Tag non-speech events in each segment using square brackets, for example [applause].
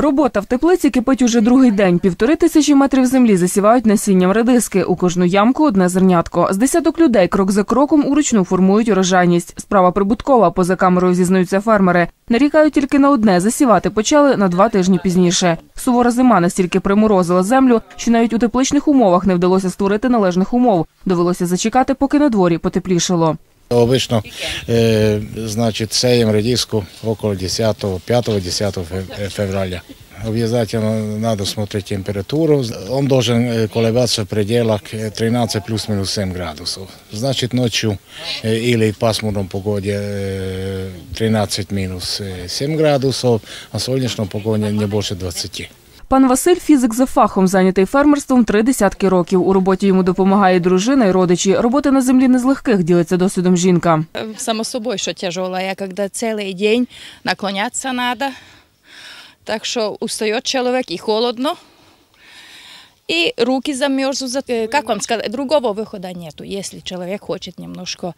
Робота в теплиці кипить уже другий день. Півтори тисячі метрів землі засівають насінням редиски. У кожну ямку одне зернятко. З десяток людей крок за кроком уручну формують урожайність. Справа прибуткова. Поза камерою зізнаються фермери. Нарікають тільки на одне. Засівати почали на два тижні пізніше. Сувора зима настільки приморозила землю, що навіть у тепличних умовах не вдалося створити належних умов. Довелося зачекати, поки на дворі потеплішало. Обычно, э, значит, сеем редиску около 10, 5-10 февраля. Обязательно надо смотреть температуру. Он должен э, колебаться в пределах э, 13 плюс-минус 7 градусов. Значит, ночью э, или в пасмурном погоде э, 13 минус э, 7 градусов, а в солнечном погоде не больше 20. Пан Василь фізик за фахом, зайнятий фермерством три десятки років. У роботі йому допомагає дружина і родичі. Робота на землі не з легких, ділиться досвідом жінка. Само собой, что тяжелая, когда целый день наклоняться надо. Так что устает человек и холодно, и руки замерзнут. Э, Как вам сказать, другого выхода нету, если человек хочет немножко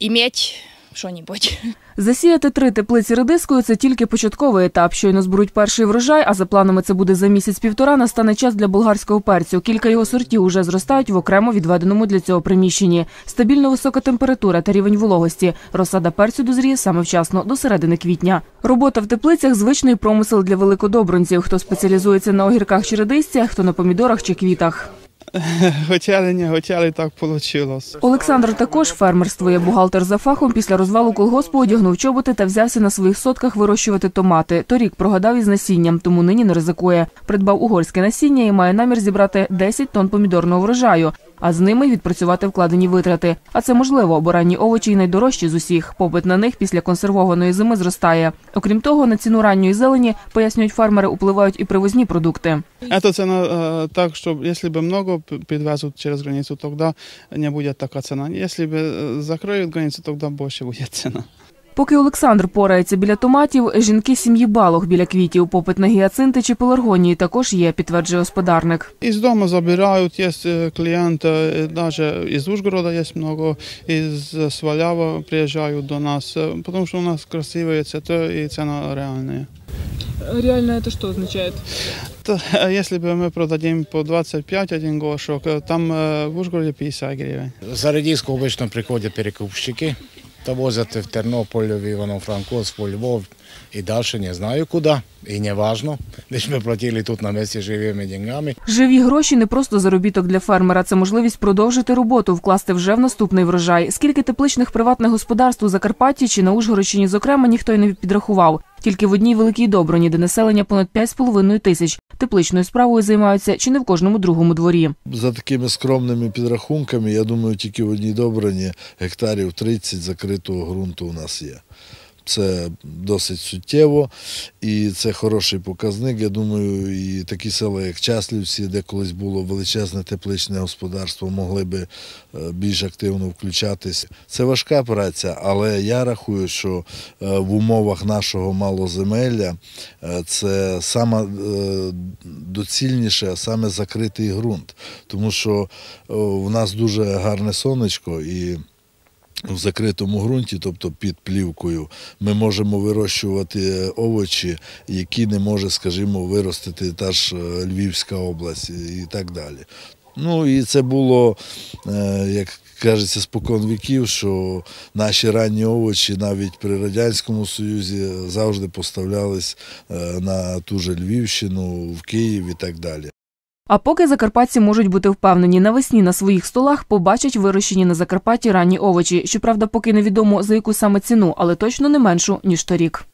иметь что-нибудь. Засіяти три теплиці редискою – це тільки початковий етап. Щойно зберуть перший врожай, а за планами це буде за місяць-півтора, настане час для болгарського перцю. Кілька його сортів уже зростають в окремо відведеному для цього приміщенні. Стабільно висока температура та рівень вологості. Розсада перцю дозріє саме вчасно, до середини квітня. Робота в теплицях – звичний промисел для великодобранців. Хто спеціалізується на огірках чи редисці, хто на помідорах чи квітах. [laughs] Не хотіли, так вийшло. Олександр також фермерствує. Бухгалтер за фахом після розвалу колгоспу одягнув чоботи та взявся на своїх сотках вирощувати томати. Торік прогадав із насінням, тому нині не ризикує. Придбав угорське насіння і має намір зібрати 10 тонн помідорного врожаю, а з ними й відпрацювати вкладені витрати. А це можливо, бо ранні овочі й найдорожчі з усіх. Попит на них після консервованої зими зростає. Окрім того, на ціну ранньої зелені, пояснюють фермери, впливають і привозні продукти. Эта цена э, так, что если бы много п- подвезут через границу, тогда не будет такая цена. Если бы э, закроют границу, тогда больше будет цена. Поки Олександр порається біля томатів, жінки сім'ї Балох біля квітів. Попит на гіацинти чи пеларгонії також є, підтверджує господарник. Из дома забирают, есть э, клиенты, э, даже из Ужгорода есть много, из э, Свалява приезжают до нас, э, потому что у нас красивые цветы и цена реальная. Реально это что означает? То, э, Если бы мы продадим по 25 один горшок, э, там э, в Ужгороде 50 гривен. За редиску обычно приходят перекупщики, то возят в Тернополь, в Івано-Франкос, в Львов і далі не знаю куди. І не важно. Лишь ми платили тут на місці живими деньгами. Живі гроші не просто заробіток для фермера, це можливість продовжити роботу, вкласти вже в наступний врожай. Скільки тепличних приватних господарств у Закарпатті чи на Ужгородщині, зокрема, ніхто й не підрахував. Тільки в одній великій Доброні, де населення понад 5,5 тисяч. Тепличною справою займаються чи не в кожному другому дворі. За такими скромними підрахунками, я думаю, тільки в одній добрані гектарів 30 закритого ґрунту у нас є. Це досить суттєво і це хороший показник. Я думаю, і такі села, як Часлівці, де колись було величезне тепличне господарство, могли би е, більш активно включатися. Це важка праця, але я рахую, що е, в умовах нашого малоземелля е, це саме доцільніше, саме закритий ґрунт, тому що в нас дуже гарне сонечко і. В закритому ґрунті, тобто під плівкою, ми можемо вирощувати овочі, які не може, скажімо, виростити та ж е, Львівська область і так далі. Ну і це було, е, як кажеться, спокон віків, що наші ранні овочі навіть при Радянському Союзі завжди поставлялись е, на ту же Львівщину, в Київ і так далі. А поки закарпатці можуть бути впевнені, навесні на своїх столах побачать вирощені на Закарпатті ранні овочі. Щоправда, поки невідомо за яку саме ціну, але точно не меншу ніж торік.